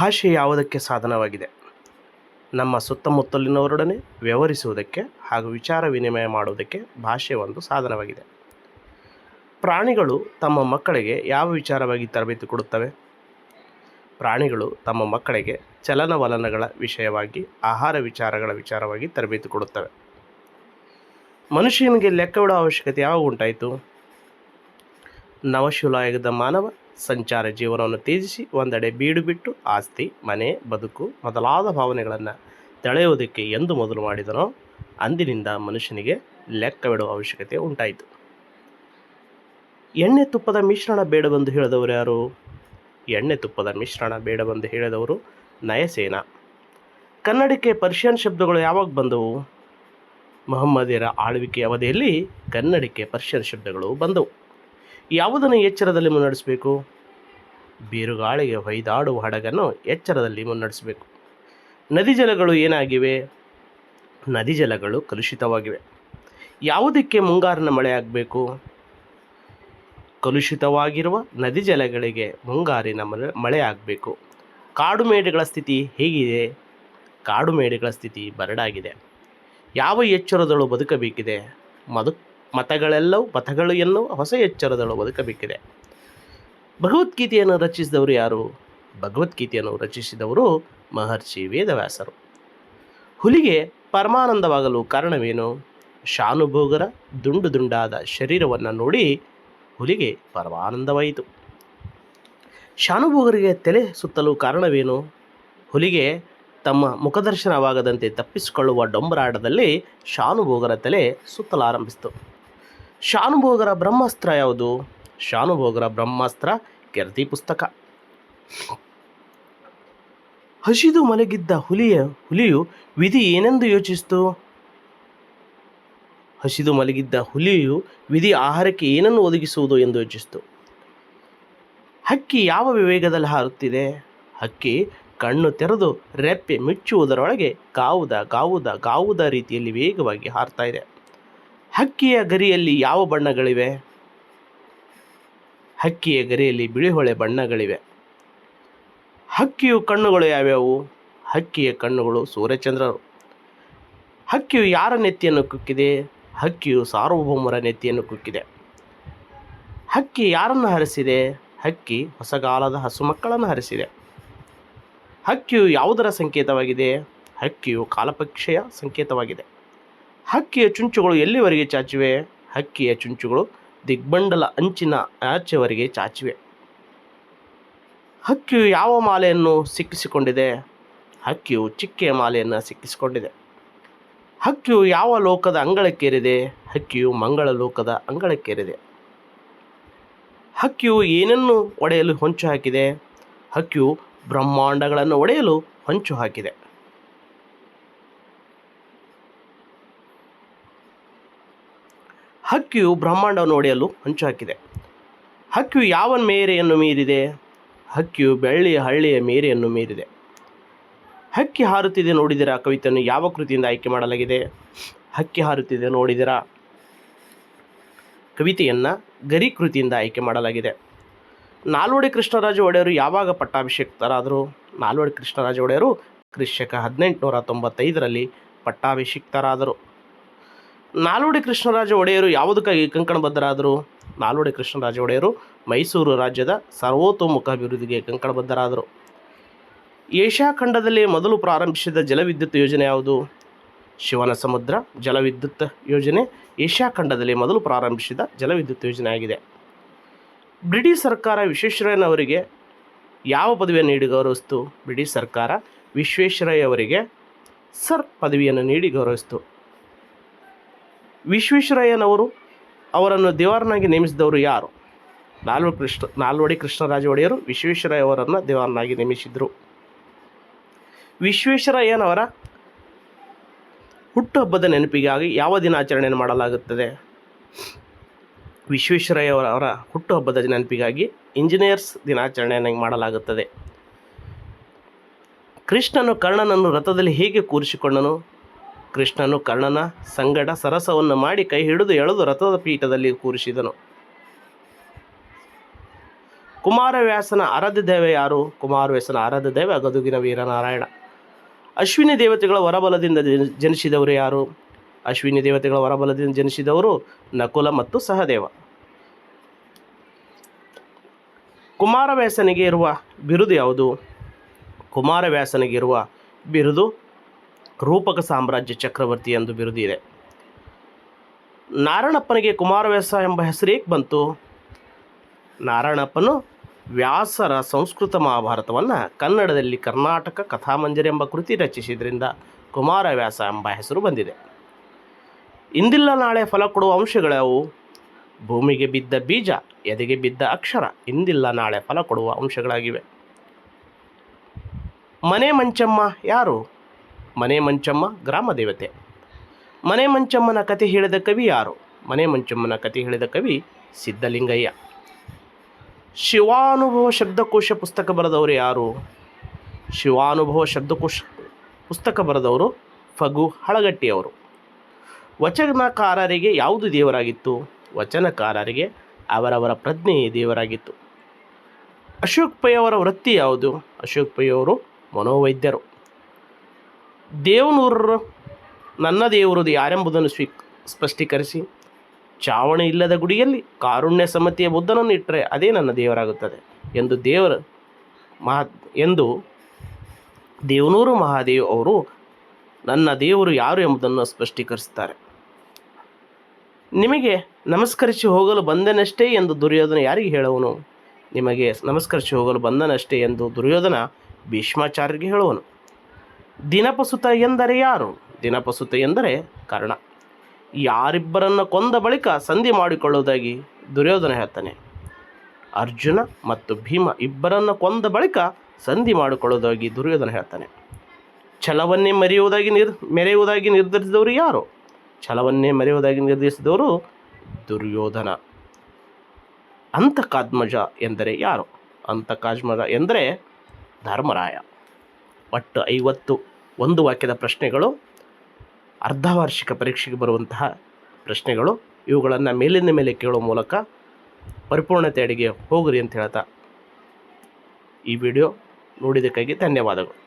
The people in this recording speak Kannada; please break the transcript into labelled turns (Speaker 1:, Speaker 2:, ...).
Speaker 1: ಭಾಷೆ ಯಾವುದಕ್ಕೆ ಸಾಧನವಾಗಿದೆ? ನಮ್ಮ ಸುತ್ತಮುತ್ತಲಿನವರೊಡನೆ ವ್ಯವಹರಿಸುವುದಕ್ಕೆ ಹಾಗೂ ವಿಚಾರ ವಿನಿಮಯ ಮಾಡುವುದಕ್ಕೆ ಭಾಷೆ ಒಂದು ಸಾಧನವಾಗಿದೆ. ಪ್ರಾಣಿಗಳು ತಮ್ಮ ಮಕ್ಕಳಿಗೆ ಯಾವ ವಿಚಾರವಾಗಿ ತರಬೇತಿ ಕೊಡುತ್ತವೆ? ಪ್ರಾಣಿಗಳು ತಮ್ಮ ಮಕ್ಕಳಿಗೆ ಚಲನವಲನಗಳ ವಿಷಯವಾಗಿ, ಆಹಾರ ವಿಚಾರಗಳ ವಿಚಾರವಾಗಿ ತರಬೇತಿ ಕೊಡುತ್ತವೆ. ಮನುಷ್ಯನಿಗೆ ಲೆಕ್ಕವಿಡುವ ಅವಶ್ಯಕತೆ ಯಾವಾಗ ಉಂಟಾಯಿತು? ನವಶಿಲಾಯುಗದ ಮಾನವ ಸಂಚಾರ ಜೀವನವನ್ನು ತ್ಯಜಿಸಿ ಒಂದೆಡೆ ಬೀಡು ಬಿಟ್ಟು ಆಸ್ತಿ, ಮನೆ, ಬದುಕು ಮೊದಲಾದ ಭಾವನೆಗಳನ್ನು ತಳೆಯುವುದಕ್ಕೆ ಎಂದು ಮೊದಲು ಮಾಡಿದನೋ ಅಂದಿನಿಂದ ಮನುಷ್ಯನಿಗೆ ಲೆಕ್ಕವಿಡುವ ಅವಶ್ಯಕತೆ ಉಂಟಾಯಿತು. ಎಣ್ಣೆ ತುಪ್ಪದ ಮಿಶ್ರಣ ಬೇಡವೆಂದು ಹೇಳಿದವರು ಯಾರು? ಎಣ್ಣೆ ತುಪ್ಪದ ಮಿಶ್ರಣ ಬೇಡವೆಂದು ಹೇಳಿದವರು ನಯಸೇನ. ಕನ್ನಡಕ್ಕೆ ಪರ್ಷಿಯನ್ ಶಬ್ದಗಳು ಯಾವಾಗ ಬಂದವು? ಮೊಹಮ್ಮದಿಯರ ಆಳ್ವಿಕೆ ಅವಧಿಯಲ್ಲಿ ಕನ್ನಡಕ್ಕೆ ಪರ್ಷಿಯನ್ ಶಬ್ದಗಳು ಬಂದವು. ಯಾವುದನ್ನು ಎಚ್ಚರದಲ್ಲಿ ಮುನ್ನಡೆಸಬೇಕು? ಬಿರುಗಾಳಿಗೆ ಹೊಯ್ದಾಡುವ ಹಡಗನ್ನು ಎಚ್ಚರದಲ್ಲಿ ಮುನ್ನಡೆಸಬೇಕು. ನದಿ ಜಲಗಳು ಏನಾಗಿವೆ? ನದಿ ಜಲಗಳು ಕಲುಷಿತವಾಗಿವೆ. ಯಾವುದಕ್ಕೆ ಮುಂಗಾರಿನ ಮಳೆ ಆಗಬೇಕು? ಕಲುಷಿತವಾಗಿರುವ ನದಿ ಜಲಗಳಿಗೆ ಮುಂಗಾರಿನ ಮಳೆ ಮಳೆ ಆಗಬೇಕು. ಕಾಡು ಮೇಡುಗಳ ಸ್ಥಿತಿ ಹೇಗಿದೆ? ಕಾಡು ಮೇಡುಗಳ ಸ್ಥಿತಿ ಬರಡಾಗಿದೆ. ಯಾವ ಎಚ್ಚರದಳು ಬದುಕಬೇಕಿದೆ? ಮದು ಮತಗಳೆಲ್ಲವೂ ಮತಗಳು ಎನ್ನುವ ಹೊಸ ಎಚ್ಚರದಳು ಬದುಕಬೇಕಿದೆ. ಭಗವದ್ಗೀತೆಯನ್ನು ರಚಿಸಿದವರು ಯಾರು? ಭಗವದ್ಗೀತೆಯನ್ನು ರಚಿಸಿದವರು ಮಹರ್ಷಿ ವೇದವ್ಯಾಸರು. ಹುಲಿಗೆ ಪರಮಾನಂದವಾಗಲು ಕಾರಣವೇನು? ಶಾನುಭೋಗರ ದುಂಡು ದುಂಡಾದ ಶರೀರವನ್ನು ನೋಡಿ ಹುಲಿಗೆ ಪರಮಾನಂದವಾಯಿತು. ಶಾನುಭೋಗರಿಗೆ ತಲೆ ಸುತ್ತಲು ಕಾರಣವೇನು? ಹುಲಿಗೆ ತಮ್ಮ ಮುಖದರ್ಶನವಾಗದಂತೆ ತಪ್ಪಿಸಿಕೊಳ್ಳುವ ಡೊಂಬರಾಟದಲ್ಲಿ ಶಾನುಭೋಗರ ತಲೆ ಸುತ್ತಲಾರಂಭಿಸಿತು. ಶಾನುಭೋಗರ ಬ್ರಹ್ಮಾಸ್ತ್ರ ಯಾವುದು? ಶಾನುಭೋಗರ ಬ್ರಹ್ಮಾಸ್ತ್ರ ಕೆರ್ತಿ ಪುಸ್ತಕ. ಹಸಿದು ಮಲಗಿದ್ದ ಹುಲಿಯ ಹುಲಿಯು ವಿಧಿ ಏನೆಂದು ಯೋಚಿಸಿತು? ಹಸಿದು ಮಲಗಿದ್ದ ಹುಲಿಯು ವಿಧಿ ಆಹಾರಕ್ಕೆ ಏನನ್ನು ಒದಗಿಸುವುದು ಎಂದು ಯೋಚಿಸಿತು? ಹಕ್ಕಿ ಯಾವ ವಿವೇಗದಲ್ಲಿ ಹಾರುತ್ತಿದೆ? ಹಕ್ಕಿ ಕಣ್ಣು ತೆರೆದು ರೆಪ್ಪೆ ಮಿಚ್ಚುವುದರೊಳಗೆ ಗಾವುದ ಗಾವುದ ಗಾವುದ ರೀತಿಯಲ್ಲಿ ವೇಗವಾಗಿ ಹಾರ್ತಾ ಇದೆ. ಹಕ್ಕಿಯ ಗರಿಯಲ್ಲಿ ಯಾವ ಬಣ್ಣಗಳಿವೆ? ಹಕ್ಕಿಯ ಗರಿಯಲ್ಲಿ ಬಿಳಿಹೊಳೆ ಬಣ್ಣಗಳಿವೆ. ಹಕ್ಕಿಯು ಕಣ್ಣುಗಳು ಯಾವ್ಯಾವು? ಹಕ್ಕಿಯ ಕಣ್ಣುಗಳು ಸೂರ್ಯಚಂದ್ರರು. ಹಕ್ಕಿಯು ಯಾರ ನೆತ್ತಿಯನ್ನು ಕುಕ್ಕಿದೆ? ಹಕ್ಕಿಯು ಸಾರ್ವಭೌಮರ ನೆತ್ತಿಯನ್ನು ಕುಕ್ಕಿದೆ. ಹಕ್ಕಿ ಯಾರನ್ನು ಹರಿಸಿದೆ? ಹಕ್ಕಿ ಹೊಸಗಾಲದ ಹಸು ಮಕ್ಕಳನ್ನು ಹರಿಸಿದೆ. ಹಕ್ಕಿಯು ಯಾವುದರ ಸಂಕೇತವಾಗಿದೆ? ಹಕ್ಕಿಯು ಕಾಲಪಕ್ಷೆಯ ಸಂಕೇತವಾಗಿದೆ. ಹಕ್ಕಿಯ ಚುಂಚುಗಳು ಎಲ್ಲಿವರೆಗೆ ಚಾಚಿವೆ? ಹಕ್ಕಿಯ ಚುಂಚುಗಳು ದಿಗ್ಬಂಡಲ ಅಂಚಿನ ಆಚೆವರೆಗೆ ಚಾಚಿವೆ. ಹಕ್ಕಿಯು ಯಾವ ಮಾಲೆಯನ್ನು ಸಿಕ್ಕಿಸಿಕೊಂಡಿದೆ? ಹಕ್ಕಿಯು ಚಿಕ್ಕೆಯ ಮಾಲೆಯನ್ನು ಸಿಕ್ಕಿಸಿಕೊಂಡಿದೆ. ಹಕ್ಕಿಯು ಯಾವ ಲೋಕದ ಅಂಗಳಕ್ಕೇರಿದೆ? ಹಕ್ಕಿಯು ಮಂಗಳ ಲೋಕದ ಅಂಗಳಕ್ಕೇರಿದೆ. ಹಕ್ಕಿಯು ಏನನ್ನು ಒಡೆಯಲು ಹೊಂಚು ಹಾಕಿದೆ? ಹಕ್ಕಿಯು ಬ್ರಹ್ಮಾಂಡಗಳನ್ನು ಒಡೆಯಲು ಹೊಂಚು ಹಾಕಿದೆ. ಹಕ್ಕಿಯು ಬ್ರಹ್ಮಾಂಡವನ್ನು ಒಡೆಯಲು ಹಂಚು ಹಾಕಿದೆ ಹಕ್ಕಿಯು ಯಾವ ಮೇರೆಯನ್ನು ಮೀರಿದೆ? ಹಕ್ಕಿಯು ಬೆಳ್ಳಿಯ ಹಳ್ಳಿಯ ಮೇರೆಯನ್ನು ಮೀರಿದೆ. ಹಕ್ಕಿ ಹಾರುತ್ತಿದೆ ನೋಡಿದಿರಾ? ಕವಿತೆಯನ್ನು ಯಾವ ಕೃತಿಯಿಂದ ಆಯ್ಕೆ ಮಾಡಲಾಗಿದೆ? ಹಕ್ಕಿ ಹಾರುತ್ತಿದೆ ನೋಡಿದಿರಾ? ಕವಿತೆಯನ್ನು ಗರಿ ಕೃತಿಯಿಂದ ಆಯ್ಕೆ ಮಾಡಲಾಗಿದೆ. ನಾಲ್ವಡಿ ಕೃಷ್ಣರಾಜ ಒಡೆಯರು ಯಾವಾಗ ಪಟ್ಟಾಭಿಷಿಕ್ತರಾದರು? ನಾಲ್ವಡಿ ಕೃಷ್ಣರಾಜ ಒಡೆಯರು ಕ್ರಿಶಕ ಹದಿನೆಂಟುನೂರ ತೊಂಬತ್ತೈದರಲ್ಲಿ ಪಟ್ಟಾಭಿಷಿಕ್ತರಾದರು. ನಾಲ್ವಡಿ ಕೃಷ್ಣರಾಜ ಒಡೆಯರು ಯಾವುದಕ್ಕಾಗಿ ಕಂಕಣಬದ್ಧರಾದರು? ನಾಲ್ವಡಿ ಕೃಷ್ಣರಾಜ ಒಡೆಯರು ಮೈಸೂರು ರಾಜ್ಯದ ಸರ್ವತೋಮುಖ ಅಭಿವೃದ್ಧಿಗೆ ಕಂಕಣಬದ್ಧರಾದರು. ಏಷ್ಯಾ ಖಂಡದಲ್ಲಿ ಮೊದಲು ಪ್ರಾರಂಭಿಸಿದ ಜಲವಿದ್ಯುತ್ ಯೋಜನೆ ಯಾವುದು? ಶಿವನ ಸಮುದ್ರ ಜಲವಿದ್ಯುತ್ ಯೋಜನೆ ಏಷ್ಯಾ ಖಂಡದಲ್ಲಿ ಮೊದಲು ಪ್ರಾರಂಭಿಸಿದ ಜಲವಿದ್ಯುತ್ ಯೋಜನೆ ಆಗಿದೆ. ಬ್ರಿಟಿಷ್ ಸರ್ಕಾರ ವಿಶ್ವೇಶ್ವರಯ್ಯನವರಿಗೆ ಯಾವ ಪದವಿಯನ್ನು ನೀಡಿ ಗೌರವಿಸ್ತು? ಬ್ರಿಟಿಷ್ ಸರ್ಕಾರ ವಿಶ್ವೇಶ್ವರಯ್ಯವರಿಗೆ ಸರ್ ಪದವಿಯನ್ನು ನೀಡಿ ಗೌರವಿಸಿತು. ವಿಶ್ವೇಶ್ವರಯ್ಯನವರು ಅವರನ್ನು ದೇವಾರನಾಗಿ ನೇಮಿಸಿದವರು ಯಾರು? ನಾಲ್ವ ಕೃಷ್ಣ ನಾಲ್ವಡಿ ಕೃಷ್ಣರಾಜ ಒಡೆಯರು ವಿಶ್ವೇಶ್ವರಯ್ಯ ಅವರನ್ನು ದೇವಾರನಾಗಿ ನೇಮಿಸಿದರು. ವಿಶ್ವೇಶ್ವರಯ್ಯನವರ ಹುಟ್ಟುಹಬ್ಬದ ನೆನಪಿಗಾಗಿ ಯಾವ ದಿನಾಚರಣೆಯನ್ನು ಮಾಡಲಾಗುತ್ತದೆ? ವಿಶ್ವೇಶ್ವರಯ್ಯ ಅವರ ಹುಟ್ಟುಹಬ್ಬದ ನೆನಪಿಗಾಗಿ ಇಂಜಿನಿಯರ್ಸ್ ದಿನಾಚರಣೆಯನ್ನು ಮಾಡಲಾಗುತ್ತದೆ. ಕೃಷ್ಣನು ಕರ್ಣನನ್ನು ರಥದಲ್ಲಿ ಹೇಗೆ ಕೂರಿಸಿಕೊಂಡನು? ಕೃಷ್ಣನು ಕರ್ಣನ ಸಂಗಡ ಸರಸವನ್ನು ಮಾಡಿ ಕೈ ಹಿಡಿದು ಎಳೆದು ರಥದ ಪೀಠದಲ್ಲಿ ಕೂರಿಸಿದನು. ಕುಮಾರವ್ಯಾಸನ ಆರಾಧ್ಯ ದೇವ ಯಾರು? ಕುಮಾರವ್ಯಾಸನ ಆರಾಧ್ಯ ದೇವ ಗದುಗಿನ ವೀರನಾರಾಯಣ. ಅಶ್ವಿನಿ ದೇವತೆಗಳ ವರಬಲದಿಂದ ಜನ- ಜನಿಸಿದವರು ಯಾರು? ಅಶ್ವಿನಿ ದೇವತೆಗಳ ವರಬಲದಿಂದ ಜನಿಸಿದವರು ನಕುಲ ಮತ್ತು ಸಹದೇವ. ಕುಮಾರವ್ಯಾಸನಿಗೆ ಇರುವ ಬಿರುದು ಯಾವುದು? ಕುಮಾರವ್ಯಾಸನಿಗೆ ಇರುವ ಬಿರುದು ರೂಪಕ ಸಾಮ್ರಾಜ್ಯ ಚಕ್ರವರ್ತಿ ಎಂದು ಬಿರುದಿದೆ. ನಾರಾಯಣಪ್ಪನಿಗೆ ಕುಮಾರವ್ಯಾಸ ಎಂಬ ಹೆಸರು ಏಕೆ ಬಂತು? ನಾರಾಯಣಪ್ಪನು ವ್ಯಾಸರ ಸಂಸ್ಕೃತ ಮಹಾಭಾರತವನ್ನು ಕನ್ನಡದಲ್ಲಿ ಕರ್ನಾಟಕ ಕಥಾಮಂಜರಿ ಎಂಬ ಕೃತಿ ರಚಿಸಿದ್ರಿಂದ ಕುಮಾರವ್ಯಾಸ ಎಂಬ ಹೆಸರು ಬಂದಿದೆ. ಇಂದಿಲ್ಲ ನಾಳೆ ಫಲ ಕೊಡುವ ಅಂಶಗಳ್ಯಾವು ಭೂಮಿಗೆ ಬಿದ್ದ ಬೀಜ, ಎದೆಗೆ ಬಿದ್ದ ಅಕ್ಷರ, ಇಂದಿಲ್ಲ ನಾಳೆ ಫಲ ಕೊಡುವ ಅಂಶಗಳಾಗಿವೆ. ಮನೆ ಮಂಚಮ್ಮ ಯಾರು? ಮನೆ ಮಂಚಮ್ಮ ಗ್ರಾಮ ದೇವತೆ. ಮನೆ ಮಂಚಮ್ಮನ ಕತೆ ಹೇಳಿದ ಕವಿ ಯಾರು? ಮನೆ ಮಂಚಮ್ಮನ ಕತೆ ಹೇಳಿದ ಕವಿ ಸಿದ್ಧಲಿಂಗಯ್ಯ. ಶಿವಾನುಭವ ಶಬ್ದಕೋಶ ಪುಸ್ತಕ ಬರೆದವರು ಯಾರು? ಶಿವಾನುಭವ ಶಬ್ದಕೋಶ ಪುಸ್ತಕ ಬರೆದವರು ಫಗು ಹಳಗಟ್ಟಿಯವರು. ವಚನಕಾರರಿಗೆ ಯಾವುದು ದೇವರಾಗಿತ್ತು? ವಚನಕಾರರಿಗೆ ಅವರವರ ಪ್ರಜ್ಞೆಯೇ ದೇವರಾಗಿತ್ತು. ಅಶೋಕ್ ಪೈ ಅವರ ವೃತ್ತಿ ಯಾವುದು? ಅಶೋಕ್ ಪೈ ಅವರು ಮನೋವೈದ್ಯರು. ದೇವನೂರರು, ನನ್ನ ದೇವರದು ಯಾರೆಂಬುದನ್ನು ಸ್ವೀ ಸ್ಪಷ್ಟೀಕರಿಸಿ, ಚಾವಣಿ ಇಲ್ಲದ ಗುಡಿಯಲ್ಲಿ ಕಾರುಣ್ಯ ಸಮ್ಮತಿಯ ಬುದ್ಧನನ್ನು ಇಟ್ಟರೆ ಅದೇ ನನ್ನ ದೇವರಾಗುತ್ತದೆ ಎಂದು ದೇವರ ಮಹಾ, ಎಂದು ದೇವನೂರು ಮಹಾದೇವ್ ಅವರು ನನ್ನ ದೇವರು ಯಾರು ಎಂಬುದನ್ನು ಸ್ಪಷ್ಟೀಕರಿಸುತ್ತಾರೆ. ನಿಮಗೆ ನಮಸ್ಕರಿಸಿ ಹೋಗಲು ಬಂದನಷ್ಟೇ ಎಂದು ದುರ್ಯೋಧನ ಯಾರಿಗೆ ಹೇಳುವನು? ನಿಮಗೆ ನಮಸ್ಕರಿಸಿ ಹೋಗಲು ಬಂದನಷ್ಟೇ ಎಂದು ದುರ್ಯೋಧನ ಭೀಷ್ಮಾಚಾರ್ಯರಿಗೆ ಹೇಳುವನು. ದಿನಪಸುತ ಎಂದರೆ ಯಾರು? ದಿನಪಸುತ ಎಂದರೆ ಕರ್ಣ. ಯಾರಿಬ್ಬರನ್ನು ಕೊಂದ ಬಳಿಕ ಸಂಧಿ ಮಾಡಿಕೊಳ್ಳುವುದಾಗಿ ದುರ್ಯೋಧನ ಹೇಳ್ತಾನೆ. ಅರ್ಜುನ ಮತ್ತು ಭೀಮ ಇಬ್ಬರನ್ನು ಕೊಂದ ಬಳಿಕ ಸಂಧಿ ಮಾಡಿಕೊಳ್ಳುವುದಾಗಿ ದುರ್ಯೋಧನ ಹೇಳ್ತಾನೆ. ಛಲವನ್ನೇ ಮರೆಯುವುದಾಗಿ ನಿರ್ ಮೆರೆಯುವುದಾಗಿ ನಿರ್ಧರಿಸಿದವರು ಯಾರು? ಛಲವನ್ನೇ ಮರೆಯುವುದಾಗಿ ನಿರ್ಧರಿಸಿದವರು ದುರ್ಯೋಧನ. ಅಂತಕಾತ್ಮಜ ಎಂದರೆ ಯಾರು? ಅಂತಕಾತ್ಮಜ ಎಂದರೆ ಧರ್ಮರಾಯ. ಒಟ್ಟು ಐವತ್ತು ಒಂದು ವಾಕ್ಯದ ಪ್ರಶ್ನೆಗಳು ಅರ್ಧವಾರ್ಷಿಕ ಪರೀಕ್ಷೆಗೆ ಬರುವಂತಹ ಪ್ರಶ್ನೆಗಳು, ಇವುಗಳನ್ನು ಮೇಲಿಂದ ಮೇಲೆ ಕೇಳುವ ಮೂಲಕ ಪರಿಪೂರ್ಣತೆ ಅಡಿಗೆ ಹೋಗ್ರಿ ಅಂತ ಹೇಳ್ತಾ ಈ ವಿಡಿಯೋ ನೋಡಿದ್ದಕ್ಕಾಗಿ ಧನ್ಯವಾದಗಳು.